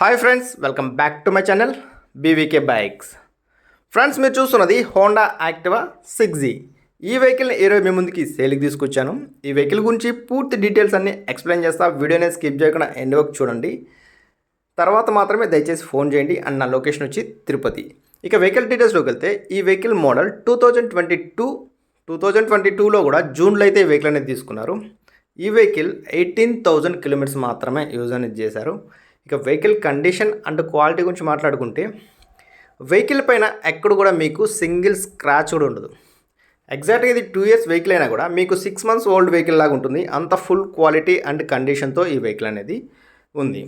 Hi friends welcome back to my channel BVK bikes friends మీరు చూస్తున్నది Honda Activa six G ఈ వెహికల్ని ఈరోజు మీ ముందుకి సేల్కి తీసుకొచ్చాను. ఈ వెహికల్ గురించి పూర్తి డీటెయిల్స్ అన్ని ఎక్స్ప్లెయిన్ చేస్తా. వీడియోని స్కిప్ చేయకుండా ఎండ్ వరకు చూడండి. తర్వాత మాత్రమే దయచేసి ఫోన్ చేయండి అండ్ నా లొకేషన్ వచ్చి తిరుపతి. ఇక వెహికల్ డీటెయిల్స్లోకి వెళ్తే ఈ vehicle model two thousand twenty two two thousand twenty టూలో కూడా జూన్లో అయితే ఈ వెహికల్ అనేది తీసుకున్నారు. ఈ వెహికల్ ఎయిటీన్ థౌజండ్ కిలోమీటర్స్ మాత్రమే యూజ్ అనేది చేశారు. ఇక వెహికల్ కండిషన్ అండ్ క్వాలిటీ గురించి మాట్లాడుకుంటే వెహికల్ పైన ఎక్కడ కూడా మీకు సింగిల్ స్క్రాచ్ కూడా ఉండదు. ఎగ్జాక్ట్గా ఇది టూ ఇయర్స్ వెహికల్ అయినా కూడా మీకు సిక్స్ మంత్స్ ఓల్డ్ వెహికల్ లాగా ఉంటుంది. అంత ఫుల్ క్వాలిటీ అండ్ కండిషన్తో ఈ వెహికల్ అనేది ఉంది.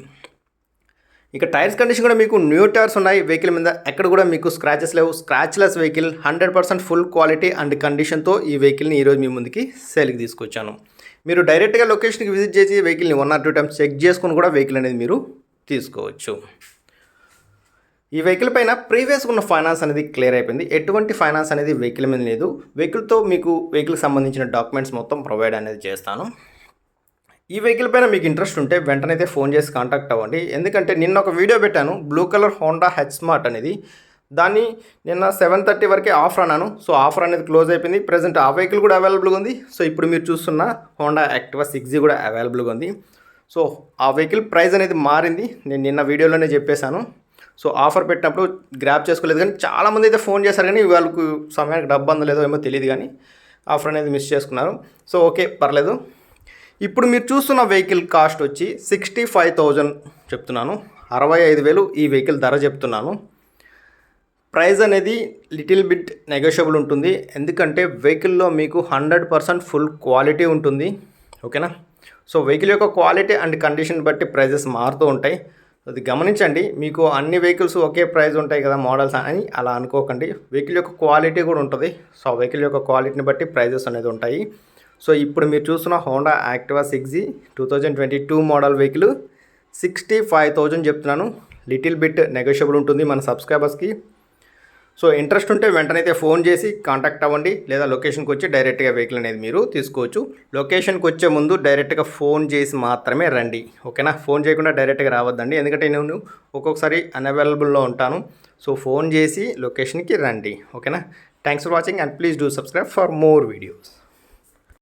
ఇక టైర్స్ కండిషన్ కూడా మీకు న్యూ టైర్స్ ఉన్నాయి. వెహికల్ మీద ఎక్కడ కూడా మీకు స్క్రాచెస్ లేవు. Scratchless vehicle hundred percent full quality and కండిషన్తో ఈ వెహికల్ని ఈరోజు మీ ముందుకి సేల్కి తీసుకొచ్చాను. మీరు డైరెక్ట్గా లొకేషన్కి విజిట్ చేసి వెహికల్ని one or two times check చేసుకుని కూడా వెహికల్ అనేది మీరు తీసుకోవచ్చు. ఈ వెహికల్ పైన ప్రీవియస్గా ఉన్న ఫైనాన్స్ అనేది క్లియర్ అయిపోయింది. ఎటువంటి ఫైనాన్స్ అనేది వెహికల్ మీద లేదు. వెహికల్తో మీకు వెహికల్కి సంబంధించిన డాక్యుమెంట్స్ మొత్తం ప్రొవైడ్ అనేది చేస్తాను. ఈ వెహికల్ పైన మీకు ఇంట్రెస్ట్ ఉంటే వెంటనే అయితే ఫోన్ చేసి కాంటాక్ట్ అవ్వండి. ఎందుకంటే నిన్న ఒక వీడియో పెట్టాను. Blue colour Honda H smart అనేది. దాన్ని నిన్న సెవెన్ థర్టీ వరకే ఆఫర్ అన్నాను. సో ఆఫర్ అనేది క్లోజ్ అయిపోయింది. ప్రజెంట్ ఆ వెహికల్ కూడా అవైలబుల్గా ఉంది. సో ఇప్పుడు మీరు చూస్తున్న హోండా యాక్టివా సిక్స్ జీ కూడా అవైలబుల్గా ఉంది. సో ఆ వెహికల్ ప్రైస్ అనేది మారింది. నేను నిన్న వీడియోలోనే చెప్పేశాను. సో ఆఫర్ పెట్టినప్పుడు గ్రాప్ చేసుకోలేదు కానీ చాలామంది అయితే ఫోన్ చేశారు కానీ వాళ్ళకు సమయానికి డబ్బు అందలేదో ఏమో తెలియదు కానీ ఆఫర్ అనేది మిస్ చేసుకున్నారు. సో ఓకే పర్లేదు. ఇప్పుడు మీరు చూస్తున్న వెహికల్ కాస్ట్ వచ్చి సిక్స్టీ ఫైవ్ థౌజండ్ చెప్తున్నాను. అరవై ఐదు వేలు ఈ వెహికల్ ధర చెప్తున్నాను. ప్రైస్ అనేది లిటిల్ బిట్ నెగోషియబుల్ ఉంటుంది. ఎందుకంటే వెహికల్లో మీకు హండ్రెడ్ పర్సెంట్ ఫుల్ క్వాలిటీ ఉంటుంది. ఓకేనా? సో వెహికల్ యొక్క క్వాలిటీ అండ్ కండిషన్ బట్టి ప్రైజెస్ మారుతూ ఉంటాయి. అది గమనించండి మీకు అన్ని వెహికల్స్ ఒకే ప్రైస్ ఉంటాయి కదా మోడల్స్ అని అలా అనుకోకండి. వెహికల్ యొక్క క్వాలిటీ కూడా ఉంటుంది. సో వెహికల్ యొక్క క్వాలిటీని బట్టి ప్రైజెస్ అనేది ఉంటాయి. సో ఇప్పుడు మీరు చూస్తున్న Honda Activa six G two thousand twenty two model vehicle sixty five thousand చెప్తున్నాను. లిటిల్ బిట్ నెగోషియబుల్ ఉంటుంది మన సబ్స్క్రైబర్స్కి. సో ఇంట్రెస్ట్ ఉంటే వెంటనైతే ఫోన్ చేసి కాంటాక్ట్ అవ్వండి లేదా లొకేషన్కి వచ్చి డైరెక్ట్గా వెహికల్ అనేది మీరు తీసుకోవచ్చు. లొకేషన్కి వచ్చే ముందు డైరెక్ట్గా ఫోన్ చేసి మాత్రమే రండి. ఓకేనా? ఫోన్ చేయకుండా డైరెక్ట్గా రావద్దండి. ఎందుకంటే నేను ఒక్కొక్కసారి అన్అవైలబుల్లో ఉంటాను. సో ఫోన్ చేసి లొకేషన్కి రండి. ఓకేనా? Thanks for watching and please do subscribe for more videos.